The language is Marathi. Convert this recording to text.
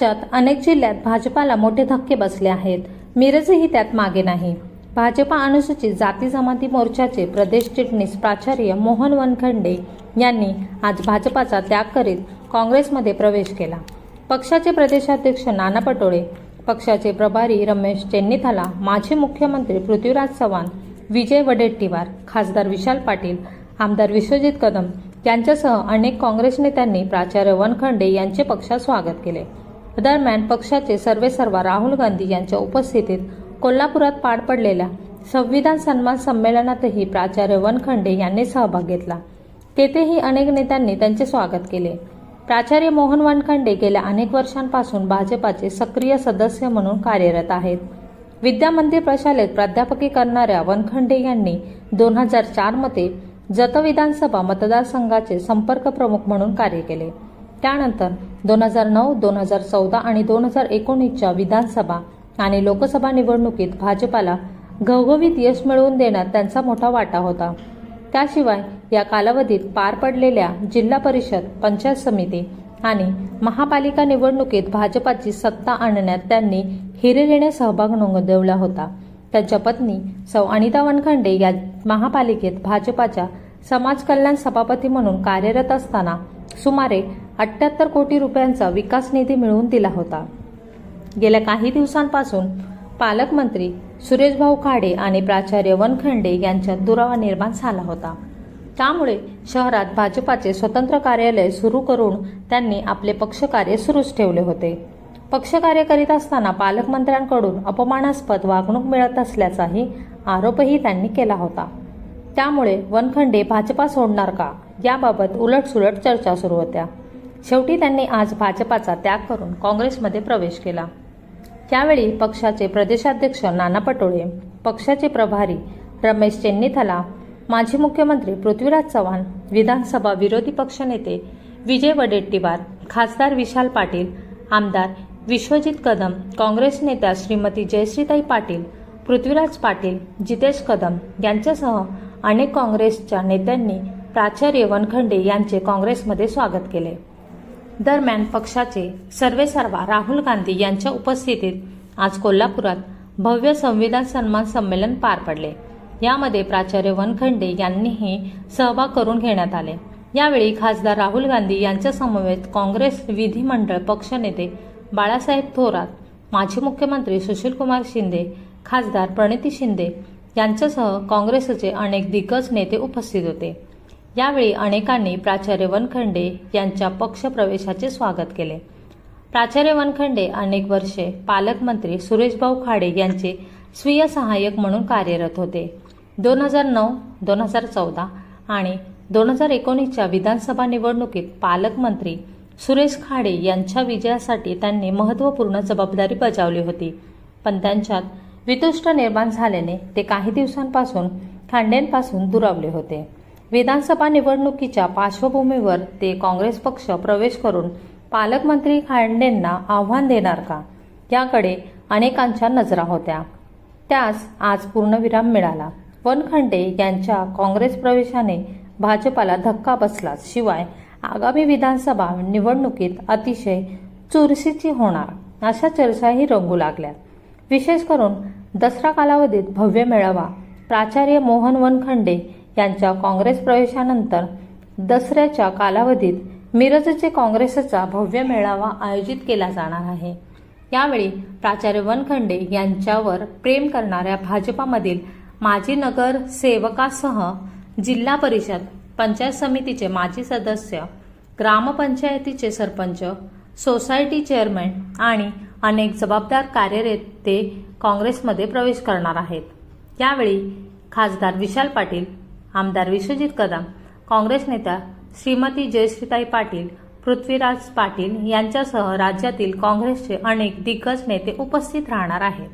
राज्यात अनेक जिल्ह्यात भाजपाला मोठे धक्के बसले आहेत. मिरजही त्यात मागे नाही. भाजपा अनुसूचित जाती जमाती मोर्चाचे प्रदेश चिटणीस प्राचार्य मोहन वनखंडे यांनी आज भाजपाचा त्याग करीत काँग्रेसमध्ये प्रवेश केला. पक्षाचे प्रदेशाध्यक्ष नाना पटोळे पक्षाचे प्रभारी रमेश चेन्नीथाला माजी मुख्यमंत्री पृथ्वीराज चव्हाण विजय वडेट्टीवार खासदार विशाल पाटील आमदार विश्वजित कदम यांच्यासह अनेक काँग्रेस नेत्यांनी प्राचार्य वनखंडे यांचे पक्षात स्वागत केले. दरम्यान पक्षाचे सर्वेसर्वा राहुल गांधी यांच्या उपस्थितीत कोल्हापुरात पार पडलेल्या संविधान सन्मान संमेलनातही प्राचार्य वनखंडे यांनी सहभाग घेतला. तेथेही अनेक नेत्यांनी त्यांचे स्वागत केले. प्राचार्य मोहन वनखंडे गेल्या अनेक वर्षांपासून भाजपाचे सक्रिय सदस्य म्हणून कार्यरत आहेत. विद्या मंदिर प्रशालेत प्राध्यापकी करणाऱ्या वनखंडे यांनी दोन हजार चारमध्ये जत विधानसभा मतदारसंघाचे संपर्क प्रमुख म्हणून कार्य केले. त्यानंतर दोन हजार नऊ दोन हजार चौदा आणि दोन हजार एकोणीसच्या विधानसभा आणि लोकसभा निवडणुकीत भाजपाला घवघवीत यश मिळवून देण्यात त्यांचा मोठा वाटा होता. त्याशिवाय या कालावधीत पार पडलेल्या जिल्हा परिषद पंचायत समिती आणि महापालिका निवडणुकीत भाजपाची सत्ता आणण्यात त्यांनी हिरिरीने सहभाग नोंदवला होता. त्यांच्या पत्नी सौ अनिता वनखंडे या महापालिकेत भाजपाच्या समाज कल्याण सभापती म्हणून कार्यरत असताना सुमारे अठ्ठ्याहत्तर कोटी रुपयांचा विकास निधी मिळवून दिला होता. गेल्या काही दिवसांपासून पालकमंत्री सुरेशभाऊ खाडे आणि प्राचार्य वनखंडे यांच्यात दुरावा निर्माण झाला होता. त्यामुळे शहरात भाजपाचे स्वतंत्र कार्यालय सुरू करून त्यांनी आपले पक्षकार्य सुरूच ठेवले होते. पक्षकार्य करीत असताना पालकमंत्र्यांकडून अपमानास्पद वागणूक मिळत असल्याचाही आरोपही त्यांनी केला होता. त्यामुळे वनखंडे भाजपा सोडणार का? याबाबत उलटसुलट चर्चा सुरू होत्या. शेवटी त्यांनी आज भाजपाचा त्याग करून काँग्रेसमध्ये प्रवेश केला. त्यावेळी पक्षाचे प्रदेशाध्यक्ष नाना पटोळे पक्षाचे प्रभारी रमेश चेन्नीथला माजी मुख्यमंत्री पृथ्वीराज चव्हाण विधानसभा विरोधी पक्षनेते विजय वडेट्टीवार खासदार विशाल पाटील आमदार विश्वजित कदम काँग्रेस नेत्या श्रीमती जयश्रीताई पाटील पृथ्वीराज पाटील जितेश कदम यांच्यासह अनेक काँग्रेसच्या नेत्यांनी प्राचार्य वनखंडे यांचे काँग्रेसमध्ये स्वागत केले. दरम्यान पक्षाचे सर्वेसर्वा राहुल गांधी यांच्या उपस्थितीत आज कोल्हापुरात भव्य संविधान सन्मान संमेलन पार पडले. यामध्ये प्राचार्य वनखंडे यांनीही सहभाग करून घेण्यात आले. यावेळी खासदार राहुल गांधी यांच्या समवेत काँग्रेस विधिमंडळ पक्षनेते बाळासाहेब थोरात माजी मुख्यमंत्री सुशीलकुमार शिंदे खासदार प्रणिती शिंदे यांच्यासह काँग्रेसचे अनेक दिग्गज नेते उपस्थित होते. यावेळी अनेकांनी प्राचार्य वनखंडे यांच्या पक्षप्रवेशाचे स्वागत केले. प्राचार्य वनखंडे अनेक वर्षे पालकमंत्री सुरेशभाऊ खाडे यांचे स्वीय सहाय्यक म्हणून कार्यरत होते. दोन हजार नऊ दोन हजार चौदा आणि दोन हजार एकोणीसच्या विधानसभा निवडणुकीत पालकमंत्री सुरेश खाडे यांच्या विजयासाठी त्यांनी महत्त्वपूर्ण जबाबदारी बजावली होती. पण त्यांच्यात वितुष्ट निर्माण झाल्याने ते काही दिवसांपासून खांड्यांपासून दुरावले होते. विधानसभा निवडणुकीच्या पार्श्वभूमीवर ते काँग्रेस पक्ष प्रवेश करून पालकमंत्री खांडेंना आव्हान देणार का? याकडे अनेकांच्या नजरा होत्या. त्यास आज पूर्णविराम मिळाला. वनखंडे यांच्या काँग्रेस प्रवेशाने भाजपाला धक्का बसलाच. शिवाय आगामी विधानसभा निवडणुकीत अतिशय चुरशीची होणार अशा चर्चाही रंगू लागल्या. विशेष करून दसरा कालावधीत भव्य मेळावा प्राचार्य मोहन वनखंडे यांच्या काँग्रेस प्रवेशानंतर दसऱ्याच्या कालावधीत मिरजचे काँग्रेसचा भव्य मेळावा आयोजित केला जाणार आहे. यावेळी प्राचार्य वनखंडे यांच्यावर प्रेम करणाऱ्या भाजपामधील माजी नगरसेवकासह जिल्हा परिषद पंचायत समितीचे माजी सदस्य ग्रामपंचायतीचे सरपंच सोसायटी चेअरमॅन आणि अनेक जबाबदार कार्यरते काँग्रेसमध्ये प्रवेश करणार आहेत. यावेळी खासदार विशाल पाटील आमदार विश्वजित कदम काँग्रेस नेत्या श्रीमती जयश्रीताई पाटील पृथ्वीराज पाटील यांच्यासह राज्यातील काँग्रेसचे अनेक दिग्गज नेते उपस्थित राहणार आहेत.